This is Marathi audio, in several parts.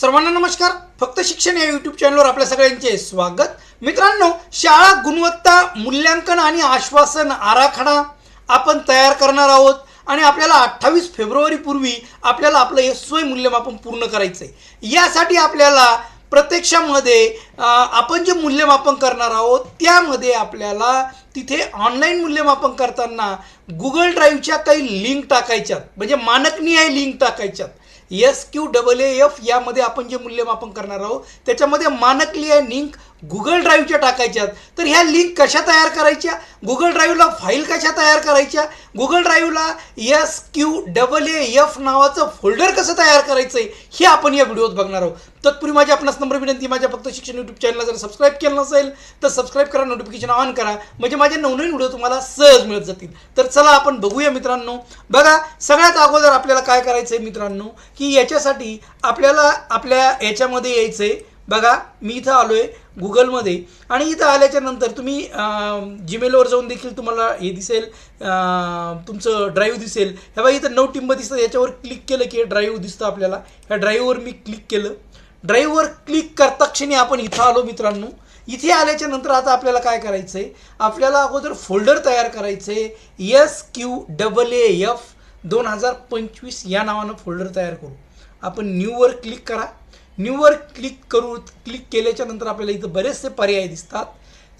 सर्वांना नमस्कार. फक्त शिक्षण या यूट्यूब चॅनलवर आपल्या सगळ्यांचे स्वागत. मित्रांनो शाळा गुणवत्ता मूल्यांकन आणि आश्वासन आराखडा आपण तयार करणार आहोत. आणि आपल्याला अठ्ठावीस फेब्रुवारीपूर्वी आपल्याला आपलं हे स्वय मूल्यमापन पूर्ण करायचं आहे यासाठी आपल्याला प्रत्यक्षामध्ये आपण जे मूल्यमापन करणार आहोत त्यामध्ये आपल्याला तिथे ऑनलाईन मूल्यमापन करताना गुगल ड्राईव्हच्या काही लिंक टाकायच्यात. म्हणजे मानकनीय link टाकायच्यात. S Q double A F यामध्ये आपण जे मूल्यमापन करणार आहोत त्याच्यामध्ये मानकली आहे लिंक गुगल ड्राईव्हच्या टाकायच्यात. तर ह्या लिंक कशा तयार करायच्या? गुगल ड्राईव्हला फाईल कशा तयार करायच्या? Google ड्राईव्हला S Q double A F नावाचं फोल्डर कसं तयार करायचं आहे हे आपण या व्हिडिओत बघणार आहोत. तत्पूर्वी माझी आपणास नंबर विनंती माझ्या फक्त शिक्षण यूट्यूब चॅनलला जर सबस्क्राईब केलं नसेल तर सबस्क्राईब करा नोटिफिकेशन ऑन करा. म्हणजे माझे नवनवीन व्हिडिओ तुम्हाला सहज मिळत जातील. तर चला आपण बघूया मित्रांनो. बघा सगळ्यात अगोदर आपल्याला काय करायचं आहे मित्रांनो की याच्यासाठी आपल्याला आपल्या याच्यामध्ये यायचं आहे बघा मी इथं आलो आहे गुगलमध्ये. आणि इथं आल्याच्यानंतर तुम्ही जीमेलवर जाऊन देखील तुम्हाला हे दिसेल तुमचं ड्राईव्ह दिसेल. हे बघा इथं नऊ टिंब दिसतं याच्यावर क्लिक केलं की ड्राईव्ह दिसतं आपल्याला. ह्या ड्राईव्हवर मी क्लिक केलं. ड्राईव्हवर क्लिक करता क्षणी आपण इथं आलो मित्रांनो. इथे आल्याच्यानंतर आता आपल्याला काय करायचं आहे आपल्याला अगोदर फोल्डर तयार करायचं आहे S Q double A F दोन हजार पंचवीस या नावानं फोल्डर तयार करू. आपण न्यूवर क्लिक करा. न्यूवर क्लिक करू क्लिक केल्याच्यानंतर आपल्याला इथं बरेचसे पर्याय दिसतात.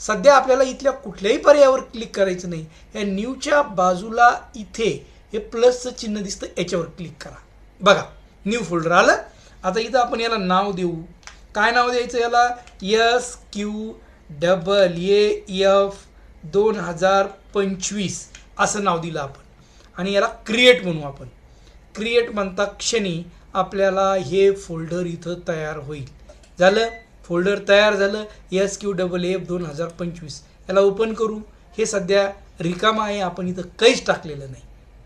सध्या आपल्याला इथल्या कुठल्याही पर्यायावर क्लिक करायचं नाही. या न्यूच्या बाजूला इथे हे प्लसचं चिन्ह दिसतं याच्यावर क्लिक करा. बघा न्यू फोल्डर आलं. आता इथं आपण याला नाव देऊ. काय नाव द्यायचं याला? S Q double A F दोन हजार पंचवीस असं नाव दिलं आपण. आणि याला क्रिएट म्हणू आपण. क्रिएट म्हणता क्षणी आपल्याला हे फोल्डर इथं तयार होईल. झालं? फोल्डर तयार झालं. एस क्यू डबल एफ दोन हजार पंचवीस. याला ओपन करू. हे सध्या रिकामा आहे. आपण इथं काहीच टाकलेलं नाही.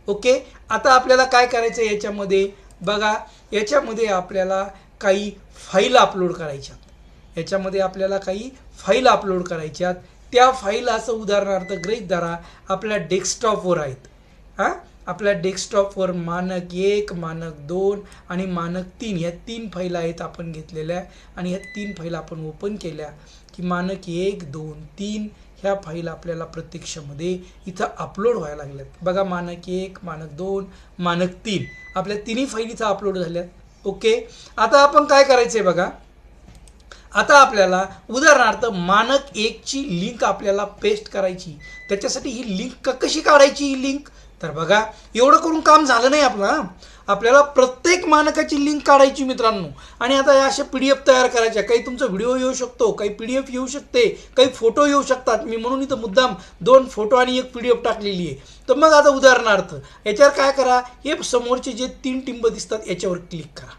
ओके? आता आपल्याला काय करायचं आहे याच्यामध्ये? बघा याच्यामध्ये आपल्याला काही फाईल अपलोड करायच्यात याच्यामध्ये आपल्याला काही फाईल अपलोड करायच्यात त्या फाईल असं उदाहरणार्थ गृहीत धरा आपल्या डेस्कटॉपवर आहेत. हां? आपल्या डेस्कटॉपवर मानक एक मानक दोन आणि मानक तीन ह्या तीन फाईल आहेत आपण घेतलेल्या आणि ह्या तीन फाईल आपण ओपन केल्या की मानक एक दोन तीन ह्या फाईल आपल्याला प्रत्यक्षामध्ये इथं अपलोड व्हायला लागल्यात. बघा मानक एक मानक दोन मानक तीन. आपल्या तिन्ही फाईल इथं अपलोड झाल्यात. ओके? आता आपण काय करायचं आहे बघा? आता आपल्याला उदाहरणार्थ मानक एकची लिंक आपल्याला पेस्ट करायची. त्याच्यासाठी ही लिंक कशी काढायची ही लिंक तर बघा एवढं करून काम झालं नाही आपलं आपल्याला प्रत्येक मानकाची लिंक काढायची मित्रांनो. आणि आता या अशा पी डी एफ तयार करायच्या. काही तुमचा व्हिडिओ येऊ शकतो काही पी डी एफ येऊ शकते काही फोटो येऊ शकतात. मी म्हणून इथं मुद्दाम दोन फोटो आणि एक पी डी एफ टाकलेली आहे. तर मग आता उदाहरणार्थ याच्यावर काय करा? हे समोरचे जे तीन टिंब दिसतात याच्यावर क्लिक करा.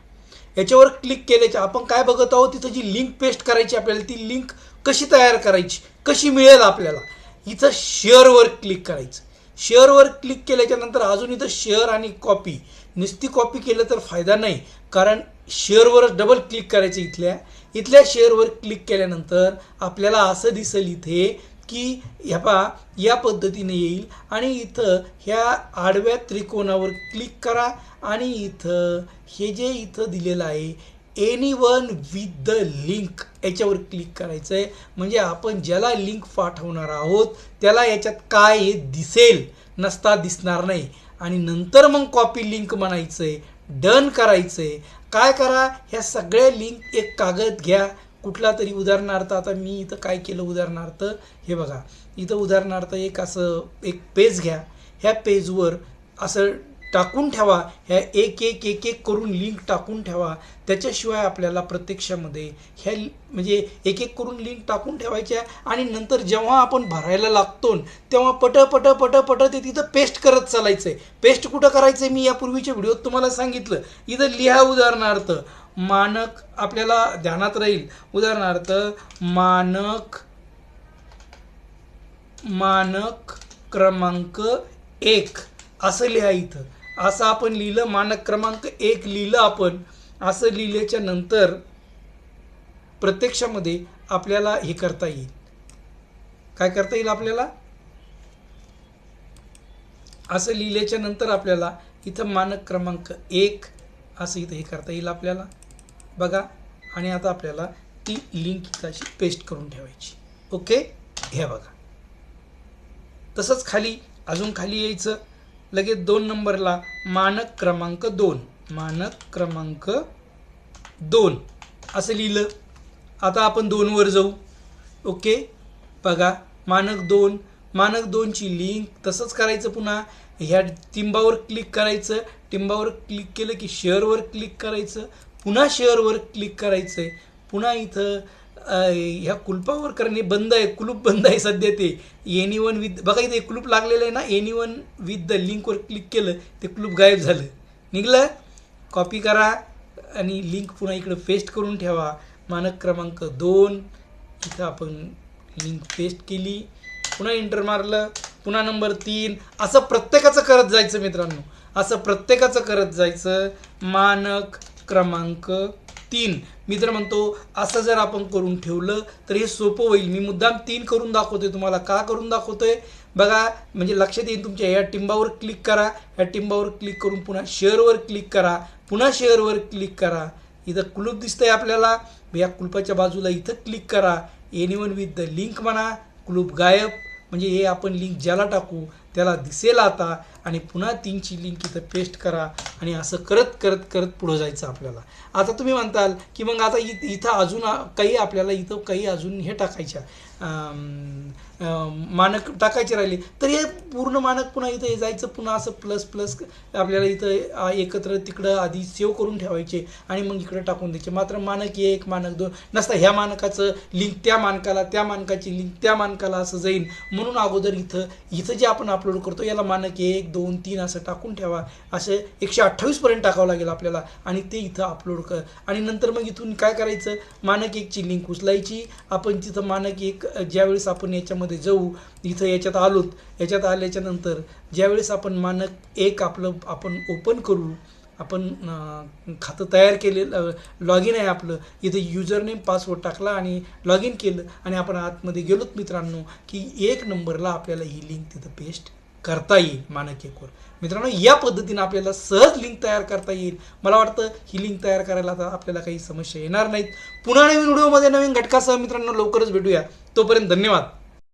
याच्यावर क्लिक केल्याच्या आपण काय बघत आहोत? तिथं जी लिंक पेस्ट करायची आपल्याला ती लिंक कशी तयार करायची? कशी मिळेल आपल्याला? इथं शेअरवर क्लिक करायचं. शेअरवर क्लिक केल्याच्यानंतर अजून इथं शेअर आणि कॉपी नुसती कॉपी केलं तर फायदा नाही. कारण शेअरवरच डबल क्लिक करायचं इथल्या. इथल्या शेअरवर क्लिक केल्यानंतर आपल्याला असं दिसेल इथे की ह्या या पद्धतीने येईल. आणि इथं ह्या आडव्या त्रिकोणावर क्लिक करा. आणि इथं हे जे इथं दिलेलं आहे anyone with the link याच्यावर क्लिक करायचं आहे म्हणजे आपण ज्याला लिंक पाठवणार आहोत त्याला याच्यात काय हे दिसेल नसता दिसणार नाही. आणि नंतर मग कॉपी लिंक म्हणायचं आहे डन करायचं आहे काय करा ह्या सगळ्या लिंक एक कागद घ्या. कुठला तरी उदाहरणार्थ आता मी इथं काय केलं उदाहरणार्थ हे बघा. इथं उदाहरणार्थ एक असं एक पेज घ्या. ह्या पेजवर असं टाकून ठेवा. ह्या एक एक एक एक करून लिंक टाकून ठेवा. त्याच्याशिवाय आपल्याला प्रत्यक्षामध्ये ह्या लि- म्हणजे एक एक करून लिंक टाकून ठेवायच्या आणि नंतर जेव्हा आपण भरायला लागतो तेव्हा पट पट पट पट ते तिथं पेस्ट करत चालायचं आहे पेस्ट कुठं करायचं आहे मी यापूर्वीच्या व्हिडिओत तुम्हाला सांगितलं. इथं लिहा उदाहरणार्थ मानक आपल्याला ध्यानात राहील. उदाहरणार्थ मानक मानक क्रमांक एक. असं लिहा इथं. असं आपण लिहिलं मानक क्रमांक एक लिहिलं आपण असं लिहिल्याच्या नंतर प्रत्यक्षामध्ये आपल्याला हे करता येईल. काय करता येईल आपल्याला? असं लिहिल्याच्या नंतर आपल्याला इथं मानक क्रमांक एक असं इथं हे करता येईल आपल्याला. बघा आणि आता आपल्याला ती लिंक इथं पेस्ट करून ठेवायची. ओके हे बघा. तसंच खाली अजून खाली यायचं. लगेच दोन नंबरला मानक क्रमांक दोन. मानक क्रमांक दोन. असं लिहिलं. आता आपण दोनवर जाऊ. ओके? बघा. मानक दोन. मानक दोनची लिंक तसंच करायचं पुन्हा. ह्या टिंबावर क्लिक करायचं. टिंबावर क्लिक केलं की शेअरवर क्लिक करायचं. पुन्हा शेअरवर क्लिक करायचं आहे पुन्हा इथं ह्या कुलपावर बंद आहे कुलूप बंद आहे सध्या ते. एनी वन विथ बघा इथे कुलूप लागलेलं आहे ना एनी वन विथ द लिंकवर क्लिक केलं ते कुलूप गायब झालं. निघलं? कॉपी करा आणि लिंक पुन्हा इकडं पेस्ट करून ठेवा. मानक क्रमांक दोन. इथं आपण लिंक पेस्ट केली. पुन्हा इंटर मारलं. पुन्हा नंबर तीन. असं प्रत्येकाचं करत जायचं मित्रांनो. असं प्रत्येकाचं करत जायचं. मानक क्रमांक तीन. मी तर म्हणतो असं जर आपण करून ठेवलं तर हे सोपं होईल. मी मुद्दाम तीन करून दाखवतोय तुम्हाला. का करून दाखवतोय? बघा म्हणजे लक्षात येईल तुमच्या या टिंबावर क्लिक करा. या टिंबावर क्लिक करून पुन्हा शेअरवर क्लिक करा. पुन्हा शेअरवर क्लिक करा. इथं कुलूप दिसतंय आपल्याला. या कुलपाच्या बाजूला इथं क्लिक करा. एनिवन विथ द लिंक म्हणा. कुलूप गायब. म्हणजे हे आपण लिंक ज्याला टाकू त्याला दिसेल आता आणि पुन्हा तीनची लिंक इथं पेस्ट करा आणि असं करत करत करत पुढं जायचं आपल्याला. आता तुम्ही म्हणताल की मग आता इ इथं अजून काही आपल्याला इथं काही अजून हे टाकायच्या मानक टाकायचे राहिले तर हे पूर्ण मानक पुन्हा इथं हे जायचं पुन्हा असं प्लस प्लस आपल्याला इथं एकत्र तिकडं आधी सेव्ह करून ठेवायचे आणि मग इकडे टाकून द्यायचे. मात्र मानक एक मानक दोन नसता ह्या मानकाचं लिंक त्या मानकाला त्या मानकाची लिंक त्या मानकाला असं जाईल म्हणून अगोदर इथं इथं जे आपण अपलोड करतो याला मानक एक दोन तीन असं टाकून ठेवा. असं एकशे अठ्ठावीसपर्यंत टाकावं लागेल आपल्याला. आणि ते इथं अपलोड कर. आणि नंतर मग इथून काय करायचं? मानक एकची लिंक उचलायची. आपण तिथं मानक एक ज्यावेळेस आपण याच्यामध्ये जाऊ इथं याच्यात आलोत याच्यात आल्याच्यानंतर ज्यावेळेस आपण मानक एक आपलं आपण ओपन करू आपण खातं तयार केलेलं लॉग इन आहे आपलं. इथं युजर नेम पासवर्ड टाकला आणि लॉग इन केलं आणि आपण आतमध्ये गेलोत मित्रांनो की एक नंबरला आपल्याला ही लिंक तिथं पेस्ट करता येईल मानक एकवर मित्रांनो या पद्धतीनं आपल्याला सहज लिंक तयार करता येईल. मला वाटतं ही लिंक तयार करायला आता आपल्याला काही समस्या येणार नाहीत. पुन्हा नवीन व्हिडिओमध्ये नवीन घटकासह मित्रांनो लवकरच भेटूया. तोपर्यंत धन्यवाद.